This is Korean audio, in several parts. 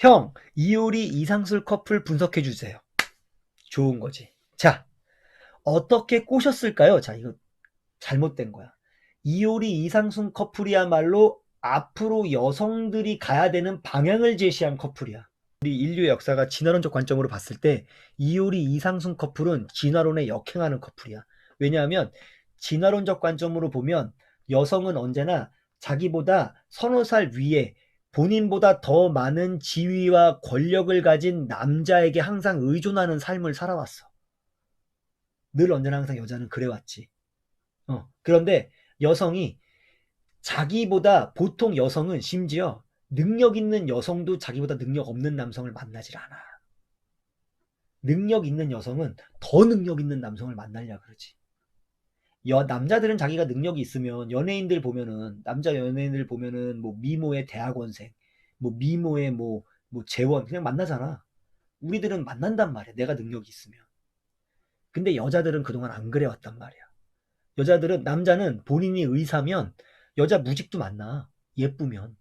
형, 이효리 이상술 커플 분석해 주세요. 좋은 거지. 자, 어떻게 꼬셨을까요? 자, 이거 잘못된 거야. 이효리 이상순 커플이야말로 앞으로 여성들이 가야 되는 방향을 제시한 커플이야. 우리 인류의 역사가 진화론적 관점으로 봤을 때 이효리 이상순 커플은 진화론에 역행하는 커플이야. 왜냐하면 진화론적 관점으로 보면 여성은 언제나 자기보다 서너 살 위에 본인보다 더 많은 지위와 권력을 가진 남자에게 항상 의존하는 삶을 살아왔어. 늘 언제나 항상 여자는 그래왔지. 어, 그런데 여성이 자기보다 보통 여성은 심지어 능력 있는 여성도 자기보다 능력 없는 남성을 만나질 않아. 능력 있는 여성은 더 능력 있는 남성을 만나려 그러지. 여, 남자들은 자기가 능력이 있으면 연예인들 보면은 남자 연예인들 보면은 뭐 미모의 대학원생, 뭐 미모의 뭐, 뭐 재원 그냥 만나잖아. 우리들은 만난단 말이야. 내가 능력이 있으면. 근데 여자들은 그동안 안 그래왔단 말이야. 여자들은 남자는 본인이 의사면 여자 무직도 만나. 예쁘면.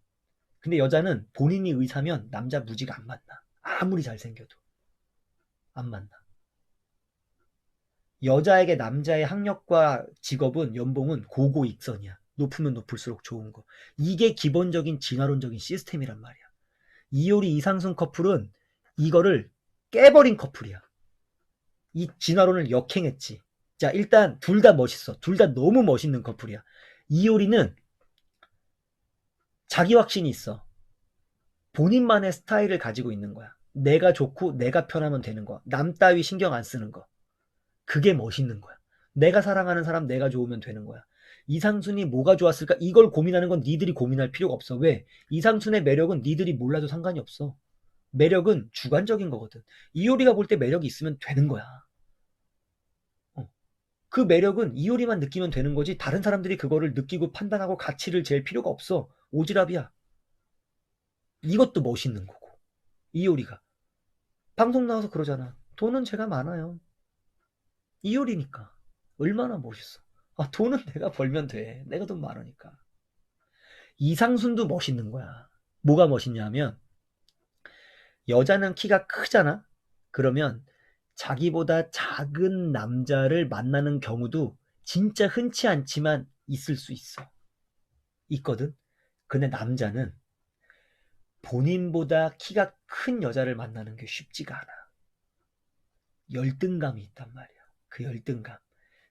근데 여자는 본인이 의사면 남자 무직 안 만나. 아무리 잘생겨도. 안 만나. 여자에게 남자의 학력과 직업은 연봉은 고고 익선이야. 높으면 높을수록 좋은 거. 이게 기본적인 진화론적인 시스템이란 말이야. 이효리 이상순 커플은 이거를 깨버린 커플이야. 이 진화론을 역행했지. 자, 일단 둘 다 멋있어. 둘 다 너무 멋있는 커플이야. 이효리는 자기 확신이 있어. 본인만의 스타일을 가지고 있는 거야. 내가 좋고 내가 편하면 되는 거야. 남 따위 신경 안 쓰는 거. 그게 멋있는 거야. 내가 사랑하는 사람 내가 좋으면 되는 거야. 이상순이 뭐가 좋았을까? 이걸 고민하는 건 니들이 고민할 필요가 없어. 왜? 이상순의 매력은 니들이 몰라도 상관이 없어. 매력은 주관적인 거거든. 이효리가 볼 때 매력이 있으면 되는 거야. 어. 그 매력은 이효리만 느끼면 되는 거지 다른 사람들이 그거를 느끼고 판단하고 가치를 잴 필요가 없어. 오지랖이야. 이것도 멋있는 거고. 이효리가. 방송 나와서 그러잖아. 돈은 제가 많아요. 이효리니까. 얼마나 멋있어. 아, 돈은 내가 벌면 돼. 내가 돈 많으니까. 이상순도 멋있는 거야. 뭐가 멋있냐면, 여자는 키가 크잖아? 그러면 자기보다 작은 남자를 만나는 경우도 진짜 흔치 않지만 있을 수 있어. 있거든? 근데 남자는 본인보다 키가 큰 여자를 만나는 게 쉽지가 않아. 열등감이 있단 말이야. 그 열등감.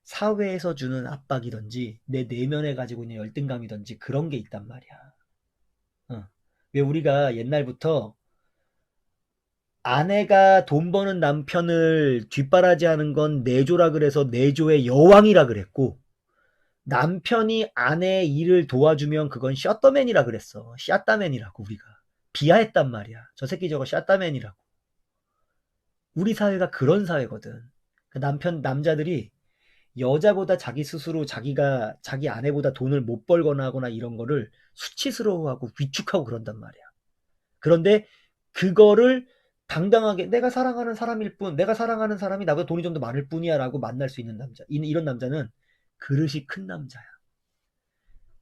사회에서 주는 압박이든지 내 내면에 가지고 있는 열등감이든지 그런 게 있단 말이야. 어. 왜 우리가 옛날부터 아내가 돈 버는 남편을 뒷바라지하는 건 내조라 그래서 내조의 여왕이라 그랬고 남편이 아내의 일을 도와주면 그건 셔터맨이라 그랬어. 샷다맨이라고 우리가 비하했단 말이야. 저 새끼 저거 샷다맨이라고. 우리 사회가 그런 사회거든. 그 남편 남자들이 여자보다 자기 스스로 자기가 자기 아내보다 돈을 못 벌거나 하거나 이런 거를 수치스러워하고 위축하고 그런단 말이야. 그런데 그거를 당당하게 내가 사랑하는 사람일 뿐, 내가 사랑하는 사람이 나보다 돈이 좀 더 많을 뿐이야라고 만날 수 있는 남자. 이- 이런 남자는 그릇이 큰 남자야.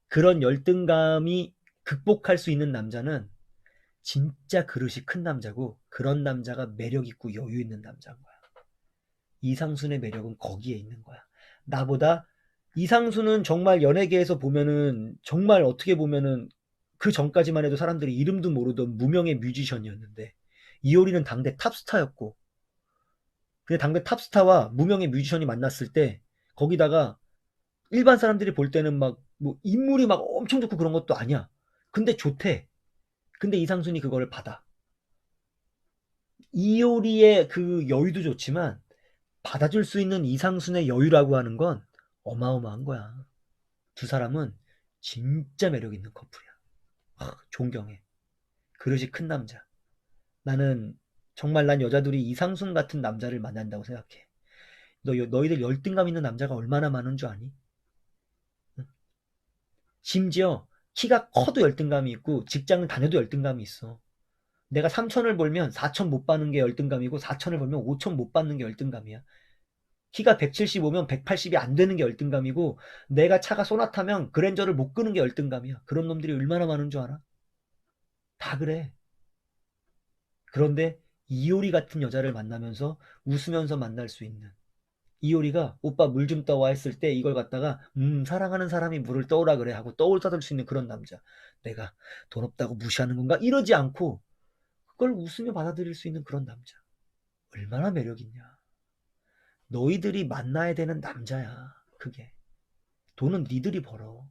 그런 열등감이 극복할 수 있는 남자는 진짜 그릇이 큰 남자고 그런 남자가 매력 있고 여유 있는 남자인 거야. 이상순의 매력은 거기에 있는 거야. 나보다 이상순은 정말 연예계에서 보면은 정말 어떻게 보면은 그 전까지만 해도 사람들이 이름도 모르던 무명의 뮤지션이었는데 이효리는 당대 탑스타였고 근데 당대 탑스타와 무명의 뮤지션이 만났을 때 거기다가 일반 사람들이 볼 때는 막 뭐 인물이 막 엄청 좋고 그런 것도 아니야. 근데 좋대. 근데 이상순이 그거를 받아. 이효리의 그 여유도 좋지만 받아줄 수 있는 이상순의 여유라고 하는 건 어마어마한 거야. 두 사람은 진짜 매력 있는 커플이야. 아, 존경해. 그릇이 큰 남자. 나는 정말 난 여자들이 이상순 같은 남자를 만난다고 생각해. 너, 너희들 열등감 있는 남자가 얼마나 많은 줄 아니? 응? 심지어 키가 커도 열등감이 있고 직장을 다녀도 열등감이 있어. 내가 3천을 벌면 4천 못 받는 게 열등감이고 4천을 벌면 5천 못 받는 게 열등감이야. 키가 175면 180이 안 되는 게 열등감이고 내가 차가 소나타면 그랜저를 못 끄는 게 열등감이야. 그런 놈들이 얼마나 많은 줄 알아? 다 그래. 그런데 이효리 같은 여자를 만나면서 웃으면서 만날 수 있는 이효리가 오빠 물 좀 떠와 했을 때 이걸 갖다가 음 사랑하는 사람이 물을 떠오라 그래 하고 떠올 떠들 수 있는 그런 남자 내가 돈 없다고 무시하는 건가 이러지 않고 그걸 웃으며 받아들일 수 있는 그런 남자. 얼마나 매력 있냐. 너희들이 만나야 되는 남자야 그게. 돈은 니들이 벌어